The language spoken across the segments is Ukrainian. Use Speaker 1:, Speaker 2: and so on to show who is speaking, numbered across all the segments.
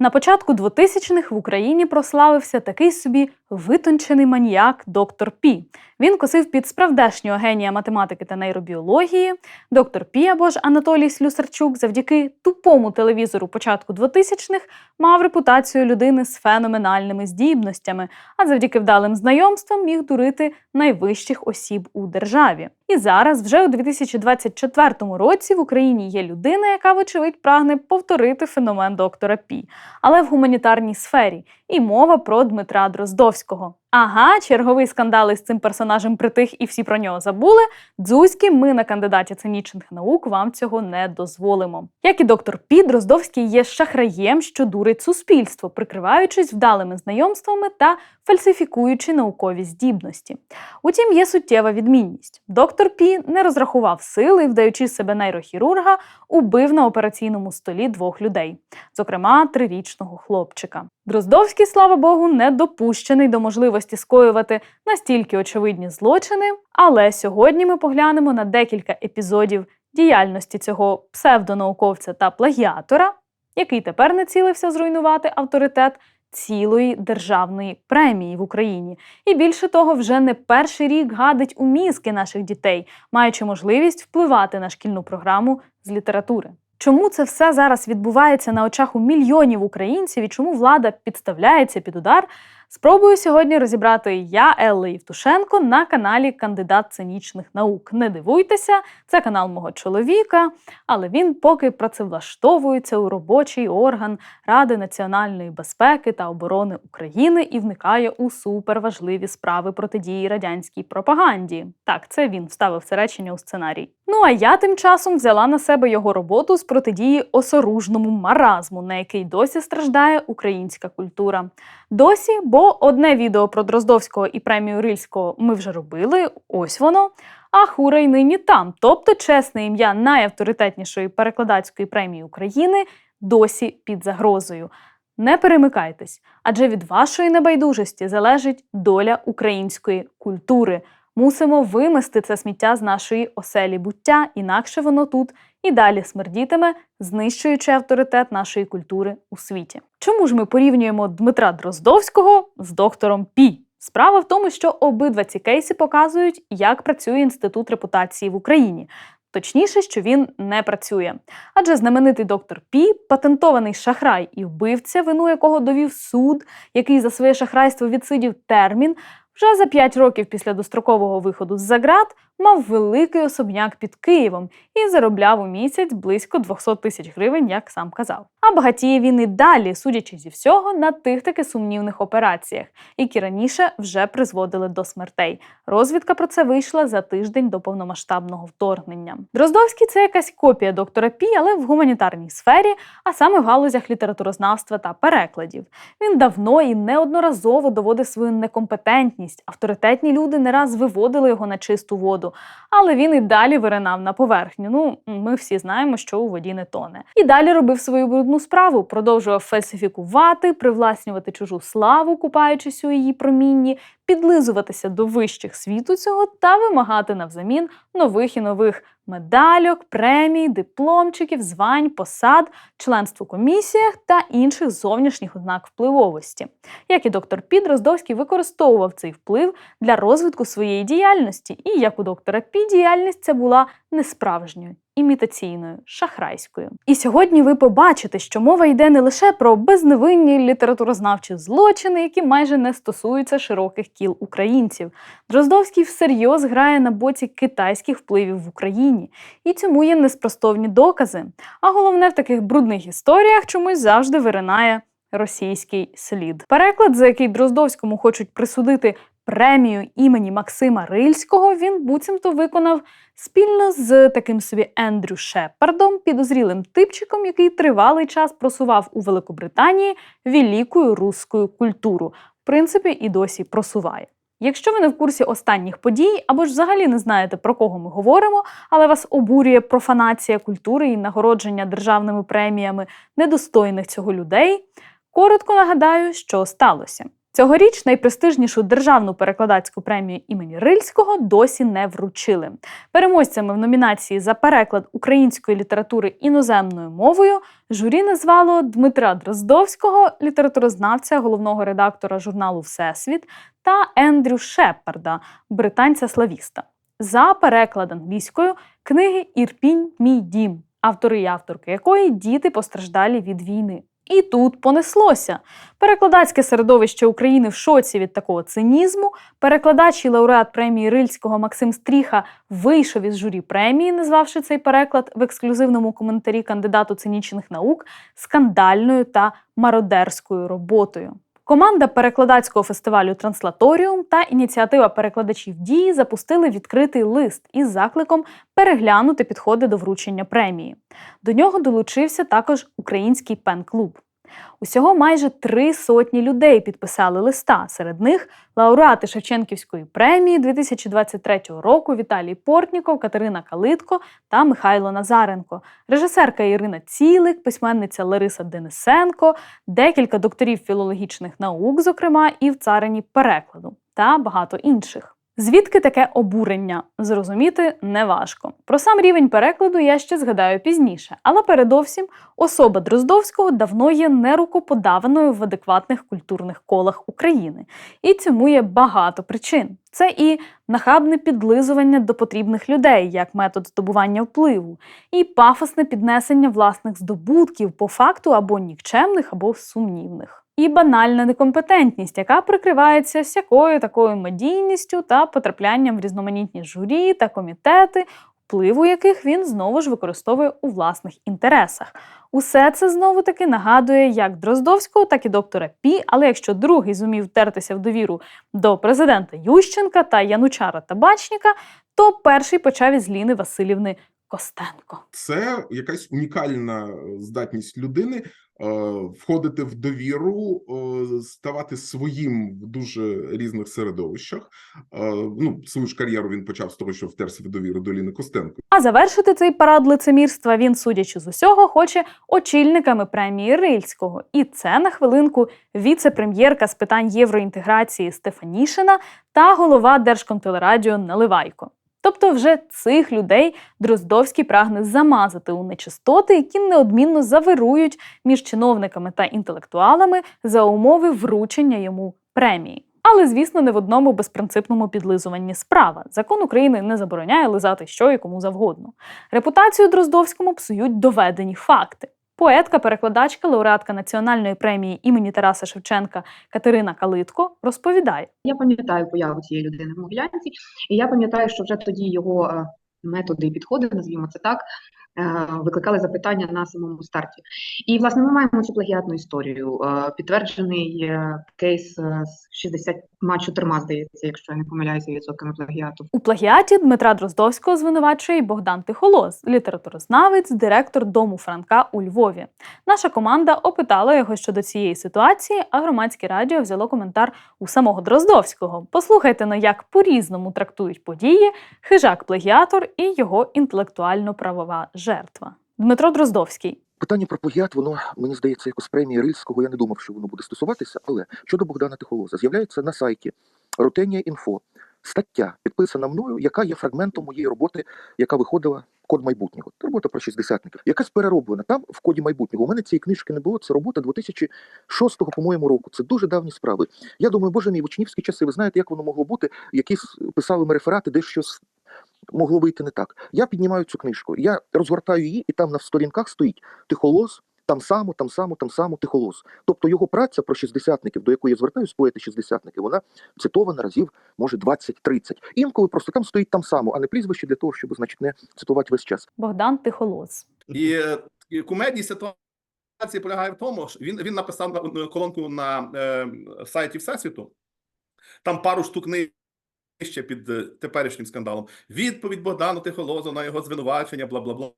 Speaker 1: На початку 2000-х в Україні прославився такий собі витончений маніяк доктор Пі. Він косив під справдешнього генія математики та нейробіології. Доктор Пі або ж Анатолій Слюсарчук завдяки тупому телевізору початку 2000-х мав репутацію людини з феноменальними здібностями, а завдяки вдалим знайомствам міг дурити найвищих осіб у державі. І зараз, вже у 2024 році, в Україні є людина, яка, вочевидь, прагне повторити феномен доктора Пі, але в гуманітарній сфері. І мова про Дмитра Дроздовського. Kozlowskiego Ага, черговий скандал із цим персонажем притих і всі про нього забули. Дзузькі, ми на кандидаті цинічних наук вам цього не дозволимо. Як і доктор Пі, Дроздовський є шахраєм, що дурить суспільство, прикриваючись вдалими знайомствами та фальсифікуючи наукові здібності. Утім, є суттєва відмінність. Доктор Пі не розрахував сили вдаючи себе нейрохірурга, убив на операційному столі двох людей, зокрема трирічного хлопчика. Дроздовський, слава Богу, не допущений до можливості скоювати настільки очевидні злочини. Але сьогодні ми поглянемо на декілька епізодів діяльності цього псевдонауковця та плагіатора, який тепер націлився зруйнувати авторитет цілої державної премії в Україні. І більше того, вже не перший рік гадить у мізки наших дітей, маючи можливість впливати на шкільну програму з літератури. Чому це все зараз відбувається на очах у мільйонів українців і чому влада підставляється під удар? Спробую сьогодні розібрати я, Елла Євтушенко, на каналі Кандидат цинічних наук. Не дивуйтеся, це канал мого чоловіка, але він поки працевлаштовується у робочий орган Ради національної безпеки та оборони України і вникає у суперважливі справи протидії радянській пропаганді. Так, це він вставив це речення у сценарій. Ну а я тим часом взяла на себе його роботу з протидії осоружному маразму, на який досі страждає українська культура. Досі, бо одне відео про Дроздовського і премію Рильського ми вже робили, ось воно. А хура й нині там. Тобто чесне ім'я найавторитетнішої перекладацької премії України досі під загрозою. Не перемикайтесь, адже від вашої небайдужості залежить доля української культури. Мусимо вимести це сміття з нашої оселі буття, інакше воно тут і далі смердітиме, знищуючи авторитет нашої культури у світі. Чому ж ми порівнюємо Дмитра Дроздовського з доктором Пі? Справа в тому, що обидва ці кейси показують, як працює інститут репутації в Україні. Точніше, що він не працює. Адже знаменитий доктор Пі, патентований шахрай і вбивця, вину якого довів суд, який за своє шахрайство відсидів термін, вже за 5 років після дострокового виходу з заград мав великий особняк під Києвом і заробляв у місяць близько 200 тисяч гривень, як сам казав. А багатіє він і далі, судячи зі всього, на тих таки сумнівних операціях, які раніше вже призводили до смертей. Розвідка про це вийшла за тиждень до повномасштабного вторгнення. Дроздовський це якась копія доктора Пі, але в гуманітарній сфері, а саме в галузях літературознавства та перекладів. Він давно і неодноразово доводив свою некомпетентність. Авторитетні люди не раз виводили його на чисту воду, але він і далі виринав на поверхню. Ну, ми всі знаємо, що у воді не тоне. І далі робив свою брудну справу, продовжував фальсифікувати, привласнювати чужу славу, купаючись у її промінні, підлизуватися до вищих світу цього та вимагати навзамін нових і нових медальок, премій, дипломчиків, звань, посад, членство в комісіях та інших зовнішніх ознак впливовості. Як і доктор Пі, Дроздовський використовував цей вплив для розвитку своєї діяльності, і як у доктора Пі, діяльність це була несправжньою. Імітаційною, шахрайською. І сьогодні ви побачите, що мова йде не лише про безневинні літературознавчі злочини, які майже не стосуються широких кіл українців. Дроздовський всерйоз грає на боці китайських впливів в Україні, і цьому є неспростовні докази. А головне в таких брудних історіях чомусь завжди виринає російський слід. Переклад, за який Дроздовському хочуть присудити премію імені Максима Рильського, він буцімто виконав спільно з таким собі Ендрю Шепардом, підозрілим типчиком, який тривалий час просував у Великобританії велику русську культуру. В принципі, і досі просуває. Якщо ви не в курсі останніх подій, або ж взагалі не знаєте, про кого ми говоримо, але вас обурює профанація культури і нагородження державними преміями недостойних цього людей, коротко нагадаю, що сталося. Цьогоріч найпрестижнішу державну перекладацьку премію імені Рильського досі не вручили. Переможцями в номінації за переклад української літератури іноземною мовою журі назвало Дмитра Дроздовського, літературознавця, головного редактора журналу Всесвіт, та Ендрю Шепарда, британця-славіста, за переклад англійською книги Ірпінь, мій дім, автори і авторки якої діти постраждалі від війни. І тут понеслося. Перекладацьке середовище України в шоці від такого цинізму. Перекладач і лауреат премії Рильського Максим Стріха вийшов із журі премії, назвавши цей переклад в ексклюзивному коментарі кандидату цинічних наук скандальною та мародерською роботою. Команда перекладацького фестивалю Транслаторіум та ініціатива перекладачів дії запустили відкритий лист із закликом переглянути підходи до вручення премії. До нього долучився також український пен-клуб. Усього майже три сотні людей підписали листа. Серед них лауреати Шевченківської премії 2023 року Віталій Портніков, Катерина Калитко та Михайло Назаренко, режисерка Ірина Цілик, письменниця Лариса Денисенко, декілька докторів філологічних наук, зокрема, і в царині перекладу та багато інших. Звідки таке обурення? Зрозуміти неважко. Про сам рівень перекладу я ще згадаю пізніше, але передовсім особа Дроздовського давно є нерукоподаваною в адекватних культурних колах України. І цьому є багато причин. Це і нахабне підлизування до потрібних людей як метод здобування впливу, і пафосне піднесення власних здобутків по факту або нікчемних, або сумнівних. І банальна некомпетентність, яка прикривається всякою такою медійністю та потраплянням в різноманітні журі та комітети, впливу яких він знову ж використовує у власних інтересах. Усе це знову таки нагадує як Дроздовського, так і доктора Пі. Але якщо другий зумів втертися в довіру до президента Ющенка та Янучара Табачніка, то перший почав із Ліни Васильівни Костенко.
Speaker 2: Це якась унікальна здатність людини входити в довіру, е, ставати своїм в дуже різних середовищах. Е, ну, свою ж кар'єру він почав з того, що втерся в довіру до Ліни Костенко.
Speaker 1: А завершити цей парад лицемірства він, судячи з усього, хоче очільниками премії Рильського. І це на хвилинку віце-прем'єрка з питань євроінтеграції Стефанішина та голова Держконтелерадіо Наливайко. Тобто вже цих людей Дроздовський прагне замазати у нечистоти, які неодмінно завирують між чиновниками та інтелектуалами за умови вручення йому премії. Але, звісно, не в одному безпринципному підлизуванні справа. Закон України не забороняє лизати що і кому завгодно. Репутацію Дроздовському псують доведені факти. Поетка, перекладачка, лауреатка національної премії імені Тараса Шевченка Катерина Калитко розповідає.
Speaker 3: Я пам'ятаю появу цієї людини в Могилянці, і я пам'ятаю, що вже тоді його е, методи і підходи, назвімо це так, викликали запитання на самому старті. І, власне, ми маємо цю плагіатну історію. Е, Підтверджений е, кейс е, з 64, здається, якщо я не помиляюся, відсотками плагіату.
Speaker 1: У плагіаті Дмитра Дроздовського звинувачує Богдан Тихолос, літературознавець, директор дому Франка у Львові. Наша команда опитала його щодо цієї ситуації, а громадське радіо взяло коментар у самого Дроздовського. Послухайте на як по-різному трактують події, хижак-плагіатор і його інтелектуально-правова жертва. Дмитро Дроздовський.
Speaker 4: Питання про плагіат, воно мені здається, якось премії Рильського. Я не думав, що воно буде стосуватися. Але щодо Богдана Тихолоза, з'являється на сайті Рутенія Інфо стаття, підписана мною, яка є фрагментом моєї роботи, яка виходила код майбутнього. Робота про шістдесятників. Якась перероблена там в коді майбутнього. У мене цієї книжки не було. Це робота 2006 по-моєму року. Це дуже давні справи. Я думаю, боже мій в учнівські часи. Ви знаєте, як воно могло бути? Якісь писали ми реферати, де щось могло вийти не так. Я піднімаю цю книжку, я розгортаю її, і там на сторінках стоїть тихолос. Там само, там само, там само тихолос. Тобто його праця про шістдесятників, до якої я звертаюсь, поети шістдесятники, вона цитована разів, може, 20-30. Інколи просто там стоїть там само, а не прізвище для того, щоб, значить, не цитувати весь час.
Speaker 1: Богдан Тихолос.
Speaker 5: І, і кумедність ситуації полягає в тому, що він, він написав на- на колонку на е, сайті Всесвіту. Там пару штук нижче під е, теперішнім скандалом. Відповідь Богдану Тихолозу на його звинувачення, бла бла бла.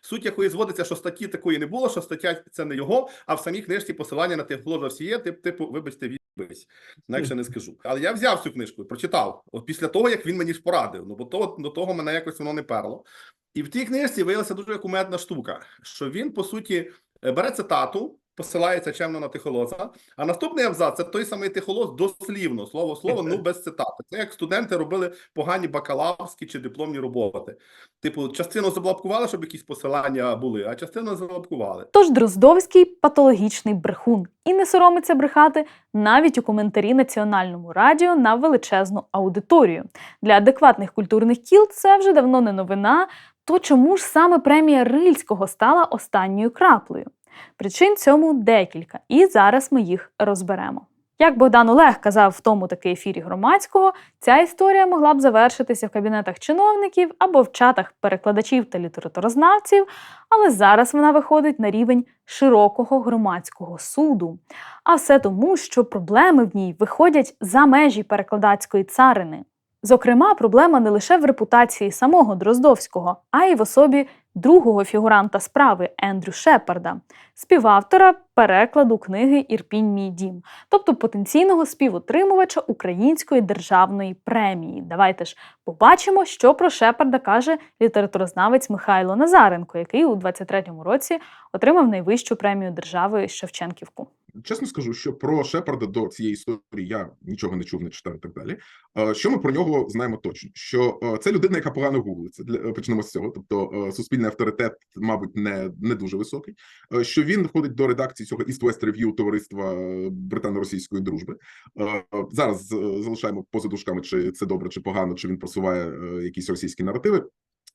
Speaker 5: Суть якої зводиться, що статті такої не було, що стаття це не його, а в самій книжці посилання на Тихолоза всі є, тип, типу, вибачте, відбись. Інакше не скажу. Але я взяв цю книжку, прочитав. От після того, як він мені порадив. Ну, бо то, до того мене якось воно не перло. І в тій книжці виявилася дуже кумедна штука, що він, по суті, е, бере цитату посилається чемно на тихолоза. А наступний абзац це той самий тихолоз дослівно, слово слово, ну без цитати. Це як студенти робили погані бакалаврські чи дипломні роботи. Типу, частину заблокували, щоб якісь посилання були, а частину заблокували.
Speaker 1: Тож Дроздовський патологічний брехун і не соромиться брехати навіть у коментарі національному радіо на величезну аудиторію. Для адекватних культурних кіл це вже давно не новина. То чому ж саме премія Рильського стала останньою краплею? Причин цьому декілька, і зараз ми їх розберемо. Як Богдан Олег казав в тому таки ефірі громадського, ця історія могла б завершитися в кабінетах чиновників або в чатах перекладачів та літературознавців, але зараз вона виходить на рівень широкого громадського суду. А все тому, що проблеми в ній виходять за межі перекладацької царини. Зокрема, проблема не лише в репутації самого Дроздовського, а й в особі другого фігуранта справи Ендрю Шепарда, співавтора перекладу книги Ірпінь мій дім, тобто потенційного співотримувача Української державної премії. Давайте ж побачимо, що про Шепарда каже літературознавець Михайло Назаренко, який у 23-му році отримав найвищу премію держави Шевченківку.
Speaker 2: Чесно скажу, що про Шепарда до цієї історії я нічого не чув, не читав і так далі. Е, Що ми про нього знаємо точно? Що е, це людина, яка погано гуглиться. Е, почнемо з цього. Тобто суспільний авторитет, мабуть, не, не дуже високий. Що він входить до редакції цього East-West Review товариства британо-російської дружби. Зараз залишаємо поза дужками, чи це добре, чи погано, чи він просуває якісь російські наративи.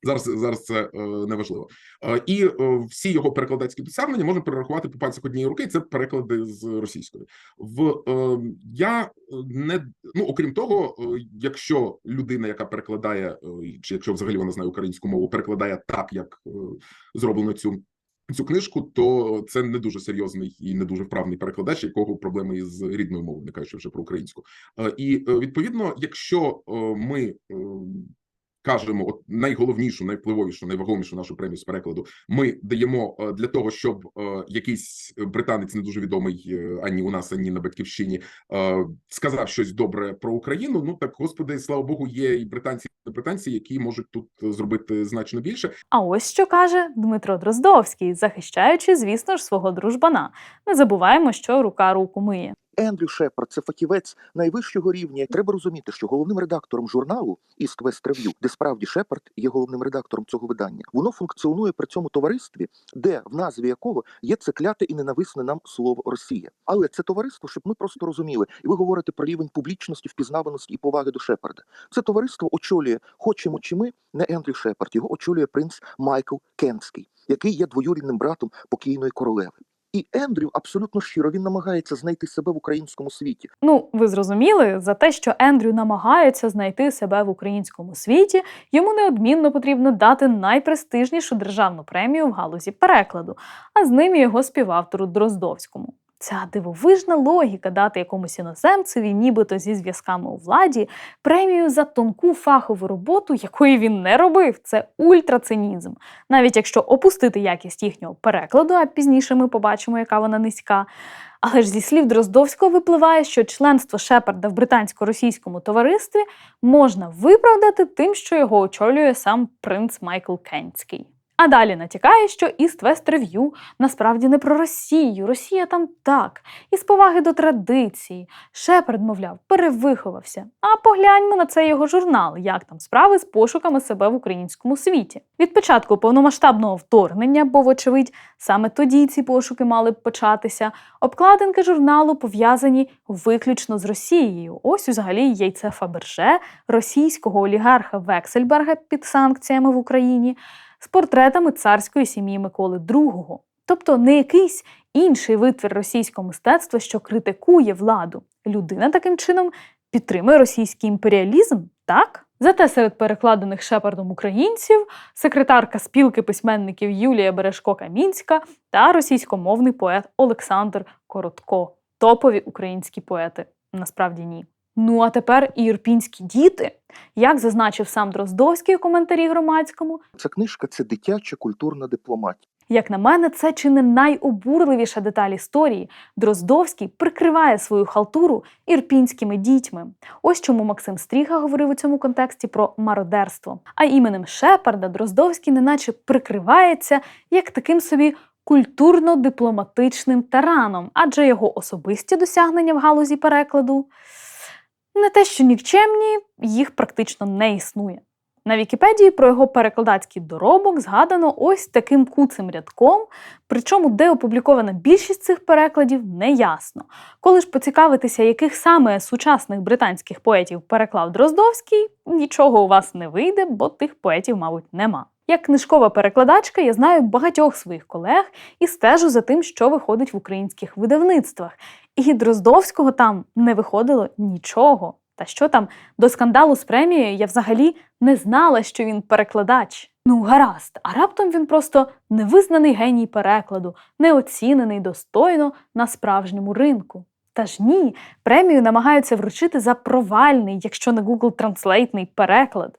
Speaker 2: Зараз зараз це е, неважливо. Е, І е, всі його перекладацькі досягнення можна перерахувати по пальцях однієї руки. Це переклади з російської. В я не ну окрім того, якщо людина, яка перекладає, чи якщо взагалі вона знає українську мову, перекладає так, як зроблено цю. Цю книжку, то це не дуже серйозний і не дуже вправний перекладач, якого проблеми із рідною мовою, не кажучи вже про українську. І відповідно, якщо ми кажемо от найголовнішу, найвпливовішу, найвагомішу нашу премію з перекладу, ми даємо е, для того, щоб е, якийсь британець не дуже відомий е, ані у нас, ані на батьківщині е, сказав щось добре про Україну. Ну так господи, слава Богу, є і британці, і британці, які можуть тут е, зробити значно більше.
Speaker 1: А ось що каже Дмитро Дроздовський, захищаючи, звісно ж, свого дружбана. Не забуваємо, що рука руку миє.
Speaker 4: Ендрю Шепард це фахівець найвищого рівня. Треба розуміти, що головним редактором журналу East West Review, де справді Шепард є головним редактором цього видання, воно функціонує при цьому товаристві, де в назві якого є це кляте і ненависне нам слово Росія. Але це товариство, щоб ми просто розуміли, і ви говорите про рівень публічності, впізнаваності і поваги до Шепарда. Це товариство очолює, хочемо чи ми, не Ендрю Шепард, його очолює принц Майкл Кенський, який є двоюрідним братом покійної королеви. І Ендрю абсолютно щиро він намагається знайти себе в українському світі.
Speaker 1: Ну, ви зрозуміли, за те, що Ендрю намагається знайти себе в українському світі, йому неодмінно потрібно дати найпрестижнішу державну премію в галузі перекладу, а з ним і його співавтору Дроздовському. Ця дивовижна логіка дати якомусь іноземцеві, нібито зі зв'язками у владі, премію за тонку фахову роботу, якої він не робив. Це ультрацинізм. Навіть якщо опустити якість їхнього перекладу, а пізніше ми побачимо, яка вона низька. Але ж зі слів Дроздовського випливає, що членство Шепарда в британсько-російському товаристві можна виправдати тим, що його очолює сам принц Майкл Кенський. А далі натякає, що East West Review насправді не про Росію. Росія там так, із поваги до традиції. Шепард, мовляв, перевиховався. А погляньмо на цей його журнал, як там справи з пошуками себе в українському світі. Від початку повномасштабного вторгнення, бо, вочевидь, саме тоді ці пошуки мали б початися. Обкладинки журналу пов'язані виключно з Росією. Ось взагалі яйце Фаберже, російського олігарха Вексельберга під санкціями в Україні з портретами царської сім'ї Миколи II. Тобто не якийсь інший витвір російського мистецтва, що критикує владу. Людина таким чином підтримує російський імперіалізм, так? Зате серед перекладених Шепардом українців секретарка спілки письменників Юлія Бережко-Камінська та російськомовний поет Олександр Коротко. Топові українські поети. Насправді ні. Ну а тепер і ірпінські діти. Як зазначив сам Дроздовський у коментарі громадському,
Speaker 4: Ця книжка це дитяча культурна дипломатія.
Speaker 1: як на мене, це чи не найобурливіша деталь історії. Дроздовський прикриває свою халтуру ірпінськими дітьми. Ось чому Максим Стріга говорив у цьому контексті про мародерство. А іменем Шепарда Дроздовський неначе прикривається як таким собі культурно-дипломатичним тараном, адже його особисті досягнення в галузі перекладу не те, що нікчемні, їх практично не існує. На Вікіпедії про його перекладацький доробок згадано ось таким куцим рядком, причому де опублікована більшість цих перекладів, не ясно. Коли ж поцікавитися, яких саме сучасних британських поетів переклав Дроздовський, нічого у вас не вийде, бо тих поетів, мабуть, нема. Як книжкова перекладачка, я знаю багатьох своїх колег і стежу за тим, що виходить в українських видавництвах. І Дроздовського там не виходило нічого. Та що там до скандалу з премією я взагалі не знала, що він перекладач. Ну, гаразд, а раптом він просто невизнаний геній перекладу, неоцінений достойно на справжньому ринку. Та ж ні, премію намагаються вручити за провальний, якщо не Google Translate переклад.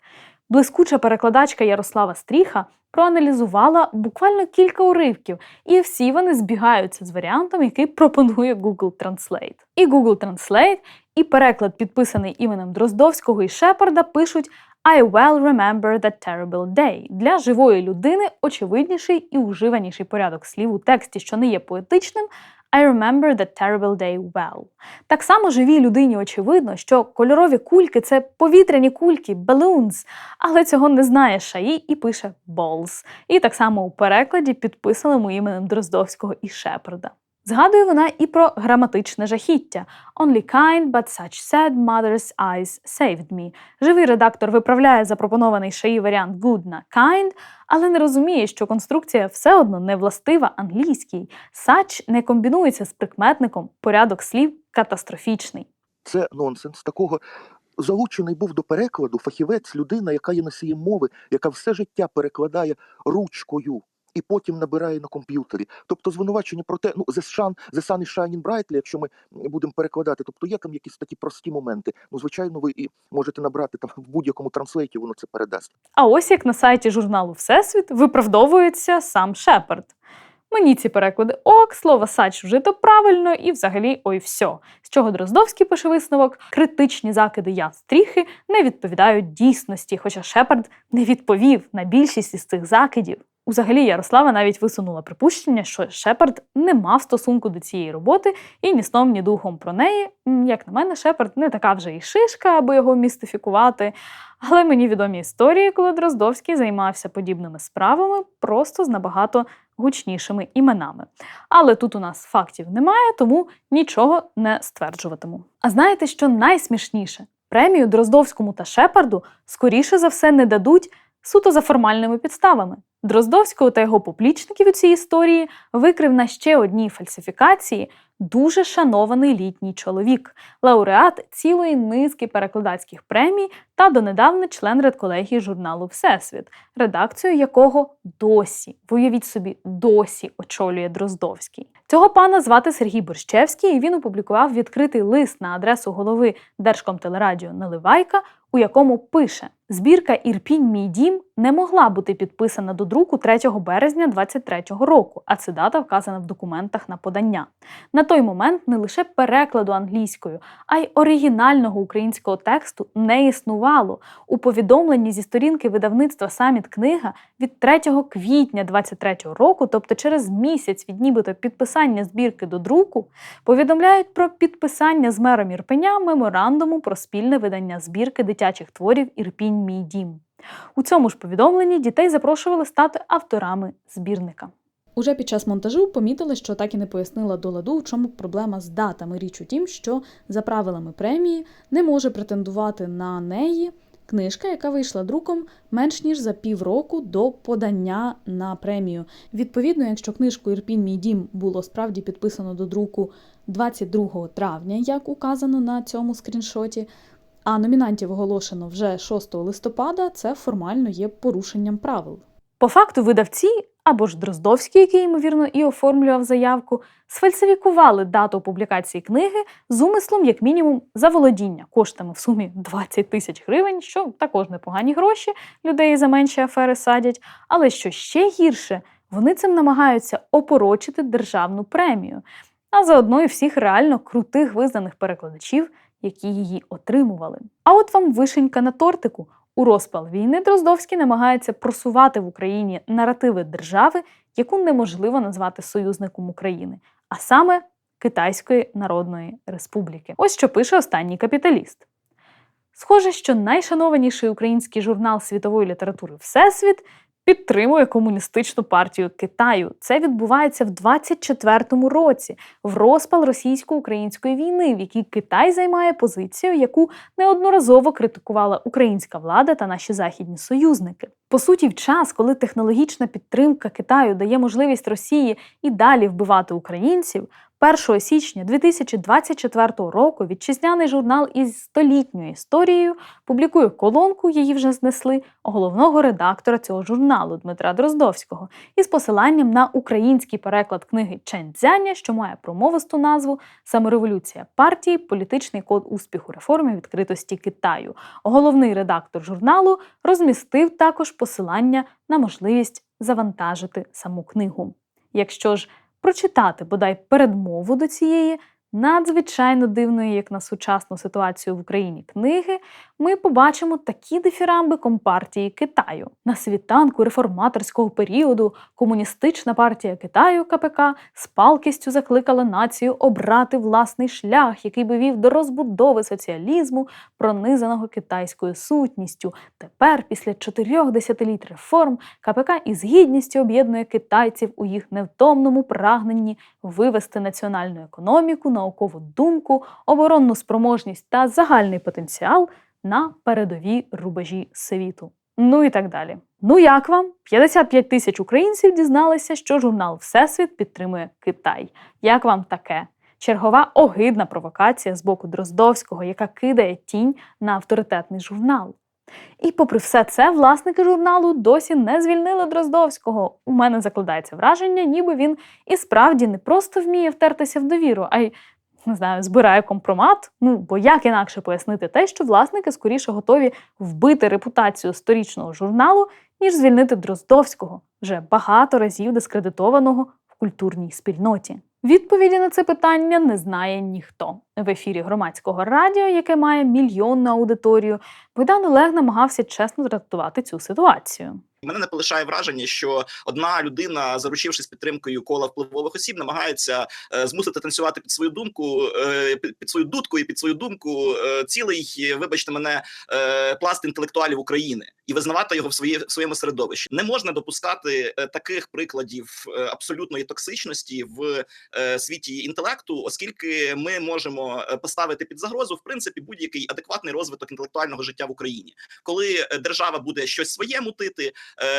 Speaker 1: Блискуча перекладачка Ярослава Стріха проаналізувала буквально кілька уривків, і всі вони збігаються з варіантом, який пропонує Google Translate. І Google Translate, і переклад, підписаний іменем Дроздовського і Шепарда, пишуть I well remember that terrible day. Для живої людини очевидніший і уживаніший порядок слів у тексті, що не є поетичним. I remember that terrible day well. Так само живій людині очевидно, що кольорові кульки це повітряні кульки, balloons, але цього не знає Шаї і пише balls. І так само у перекладі підписаному іменем Дроздовського і Шепарда. Згадує вона і про граматичне жахіття Only kind, but such sad mother's eyes saved me. Живий редактор виправляє запропонований шаї варіант good на kind, але не розуміє, що конструкція все одно не властива англійській. Such не комбінується з прикметником, порядок слів катастрофічний.
Speaker 4: Це нонсенс. Такого залучений був до перекладу фахівець, людина, яка є носієм мови, яка все життя перекладає ручкою. І потім набирає на комп'ютері. Тобто звинувачення про те, ну, the sun, the sun is shining brightly, якщо ми будемо перекладати. Тобто є там якісь такі прості моменти. Ну, звичайно, ви і можете набрати там в будь-якому транслейті, воно це передасть.
Speaker 1: А ось як на сайті журналу Всесвіт виправдовується сам Шепард. Мені ці переклади ок, слово сач вжито правильно і взагалі ой все. З чого Дроздовський пише висновок, критичні закиди я стріхи не відповідають дійсності, хоча Шепард не відповів на більшість із цих закидів. Узагалі Ярослава навіть висунула припущення, що Шепард не мав стосунку до цієї роботи і ні сном, ні духом про неї. Як на мене, Шепард не така вже і шишка, аби його містифікувати. Але мені відомі історії, коли Дроздовський займався подібними справами просто з набагато гучнішими іменами. Але тут у нас фактів немає, тому нічого не стверджуватиму. А знаєте, що найсмішніше? Премію Дроздовському та Шепарду скоріше за все не дадуть суто за формальними підставами. Дроздовського та його поплічників у цій історії викрив на ще одній фальсифікації дуже шанований літній чоловік, лауреат цілої низки перекладацьких премій та донедавна член редколегії журналу Всесвіт, редакцію якого досі, виявіть собі, досі очолює Дроздовський. Цього пана звати Сергій Борщевський, і він опублікував відкритий лист на адресу голови Держкомтелерадіо Наливайка, у якому пише: збірка Ірпінь мій дім не могла бути підписана до друку 3 березня 23-го року, а це дата вказана в документах на подання. На той момент не лише перекладу англійською, а й оригінального українського тексту не існувало. У повідомленні зі сторінки видавництва Саміт книга від 3 квітня 23-го року, тобто через місяць від нібито підписання збірки до друку, повідомляють про підписання з мером Ірпеня меморандуму про спільне видання збірки дитячих творів Ірпінь мій дім. У цьому ж повідомленні дітей запрошували стати авторами збірника. Уже під час монтажу помітили, що так і не пояснила до ладу, в чому проблема з датами. Річ у тім, що за правилами премії не може претендувати на неї книжка, яка вийшла друком менш ніж за півроку до подання на премію. Відповідно, якщо книжку Ірпінь мій дім було справді підписано до друку 22 травня, як указано на цьому скріншоті, а номінантів оголошено вже 6 листопада, це формально є порушенням правил. По факту видавці або ж Дроздовський, який, ймовірно, і оформлював заявку, сфальсифікували дату публікації книги з умислом, як мінімум, заволодіння коштами в сумі 20 тисяч гривень, що також непогані гроші, людей за менші афери садять. Але що ще гірше, вони цим намагаються опорочити державну премію, а заодно і всіх реально крутих визнаних перекладачів, які її отримували. А от вам вишенька на тортику. У розпал війни Дроздовський намагається просувати в Україні наративи держави, яку неможливо назвати союзником України, а саме Китайської Народної Республіки. Ось що пише останній капіталіст. Схоже, що найшанованіший український журнал світової літератури Всесвіт підтримує комуністичну партію Китаю. Це відбувається в 24-му році, в розпал російсько-української війни, в якій Китай займає позицію, яку неодноразово критикувала українська влада та наші західні союзники. По суті, в час, коли технологічна підтримка Китаю дає можливість Росії і далі вбивати українців, 1 січня 2024 року вітчизняний журнал із столітньою історією публікує колонку, її вже знесли, головного редактора цього журналу Дмитра Дроздовського із посиланням на український переклад книги Чен Цзяня, що має промовисту назву Самореволюція партії, політичний код успіху реформи відкритості Китаю. Головний редактор журналу розмістив також посилання на можливість завантажити саму книгу. Якщо ж прочитати бодай передмову до цієї надзвичайно дивної, як на сучасну ситуацію в Україні книги, ми побачимо такі дифірамби Компартії Китаю. На світанку реформаторського періоду комуністична партія Китаю КПК з палкістю закликала націю обрати власний шлях, який би вів до розбудови соціалізму, пронизаного китайською сутністю. Тепер, після чотирьох десятиліть реформ, КПК із гідністю об'єднує китайців у їх невтомному прагненні вивести національну економіку, наукову думку, оборонну спроможність та загальний потенціал на передові рубежі світу. Ну і так далі. Ну як вам? 55 тисяч українців дізналися, що журнал Всесвіт підтримує Китай. Як вам таке? Чергова огидна провокація з боку Дроздовського, яка кидає тінь на авторитетний журнал. І попри все це, власники журналу досі не звільнили Дроздовського. У мене закладається враження, ніби він і справді не просто вміє втертися в довіру, а й не знаю, збирає компромат. Ну бо як інакше пояснити те, що власники скоріше готові вбити репутацію сторічного журналу, ніж звільнити Дроздовського, вже багато разів дискредитованого в культурній спільноті. Відповіді на це питання не знає ніхто. В ефірі громадського радіо, яке має мільйонну аудиторію, Богдан Олег намагався чесно трактувати цю ситуацію.
Speaker 6: Мене не полишає враження, що одна людина, заручившись підтримкою кола впливових осіб, намагається е, змусити танцювати під свою думку, е, під, свою дудку і під свою думку е, цілий, вибачте мене, пласт інтелектуалів України і визнавати його в своє в своєму середовищі. Не можна допускати таких прикладів абсолютної токсичності в світі інтелекту, оскільки ми можемо поставити під загрозу в принципі будь-який адекватний розвиток інтелектуального життя в Україні, коли держава буде щось своє мутити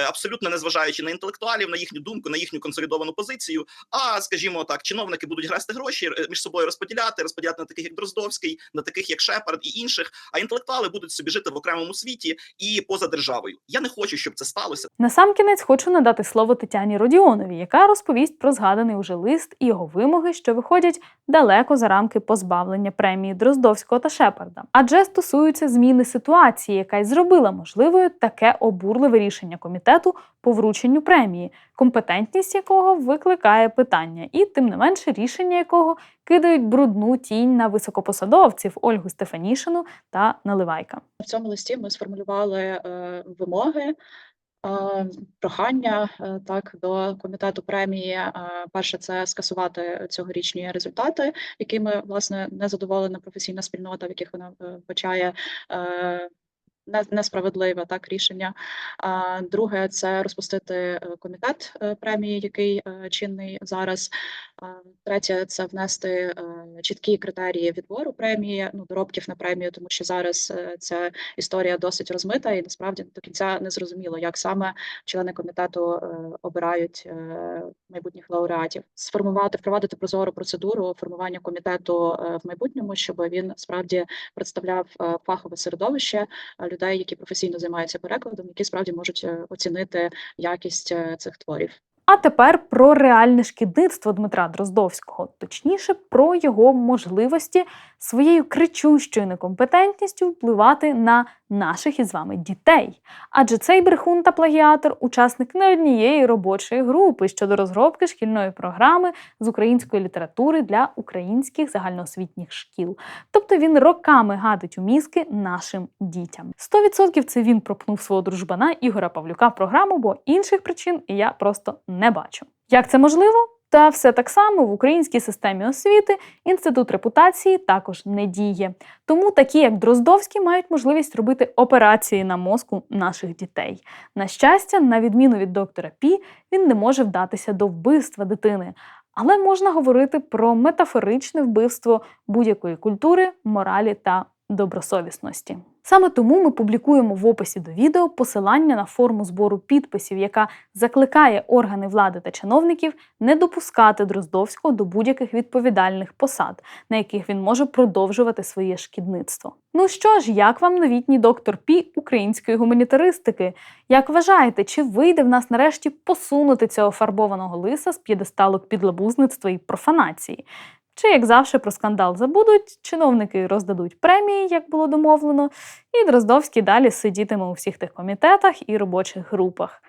Speaker 6: абсолютно не зважаючи на інтелектуалів, на їхню думку, на їхню консолідовану позицію. А скажімо так, чиновники будуть грести гроші е, між собою розподіляти, розподіляти на таких як Дроздовський, на таких як Шепард і інших. А інтелектуали будуть собі жити в окремому світі і поза державою. Я не хочу, щоб це сталося.
Speaker 1: Насамкінець хочу надати слово Тетяні Родіонові, яка розповість про згаданий уже лист і його вимоги, що виходять далеко за рамки позбавлення премії Дроздовського та Шепарда, адже стосуються зміни ситуації, яка й зробила можливою таке обурливе рішення комітету по врученню премії, компетентність якого викликає питання, і тим не менше рішення якого кидають брудну тінь на високопосадовців Ольгу Стефанішину та Наливайка.
Speaker 7: В цьому листі ми сформулювали е, вимоги, е, прохання е, так до комітету премії. Е, перше, це скасувати цьогорічні результати, якими власне незадоволена професійна спільнота, в яких вона вбачає. Не- Несправедливе так рішення. А друге це розпустити е, комітет е, премії, який е, чинний зараз. Третє це внести чіткі критерії відбору премії, ну доробків на премію, тому що зараз ця історія досить розмита і насправді до кінця не зрозуміло, як саме члени комітету обирають майбутніх лауреатів. Сформувати, впровадити прозору процедуру формування комітету в майбутньому, щоб він справді представляв фахове середовище е, людей, які професійно займаються перекладом, які справді можуть е, оцінити якість е, цих творів.
Speaker 1: А тепер про реальне шкідництво Дмитра Дроздовського, точніше, про його можливості своєю кричущою некомпетентністю впливати на наших із вами дітей. Адже цей брехун та плагіатор учасник не однієї робочої групи щодо розробки шкільної програми з української літератури для українських загальноосвітніх шкіл. Тобто він роками гадить у мізки нашим дітям. 100% це він пропнув свого дружбана Ігора Павлюка в програму, бо інших причин я просто не бачу. Як це можливо? Та все так само в українській системі освіти інститут репутації також не діє. Тому такі, як Дроздовський, мають можливість робити операції на мозку наших дітей. На щастя, на відміну від доктора Пі, він не може вдатися до вбивства дитини. Але можна говорити про метафоричне вбивство будь-якої культури, моралі та добросовісності. Саме тому ми публікуємо в описі до відео посилання на форму збору підписів, яка закликає органи влади та чиновників не допускати Дроздовського до будь-яких відповідальних посад, на яких він може продовжувати своє шкідництво. Ну що ж, як вам новітній доктор Пі української гуманітаристики? Як вважаєте, чи вийде в нас нарешті посунути цього фарбованого лиса з п'єдесталок підлабузництва і профанації? Чи, як завжди, про скандал забудуть, чиновники роздадуть премії, як було домовлено, і Дроздовський далі сидітиме у всіх тих комітетах і робочих групах.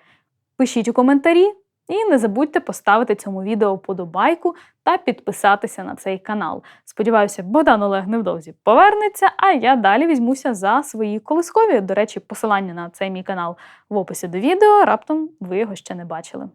Speaker 1: Пишіть у коментарі і не забудьте поставити цьому відео вподобайку та підписатися на цей канал. Сподіваюся, Богдан Олег невдовзі повернеться, а я далі візьмуся за свої колискові. До речі, посилання на цей мій канал в описі до відео. Раптом ви його ще не бачили.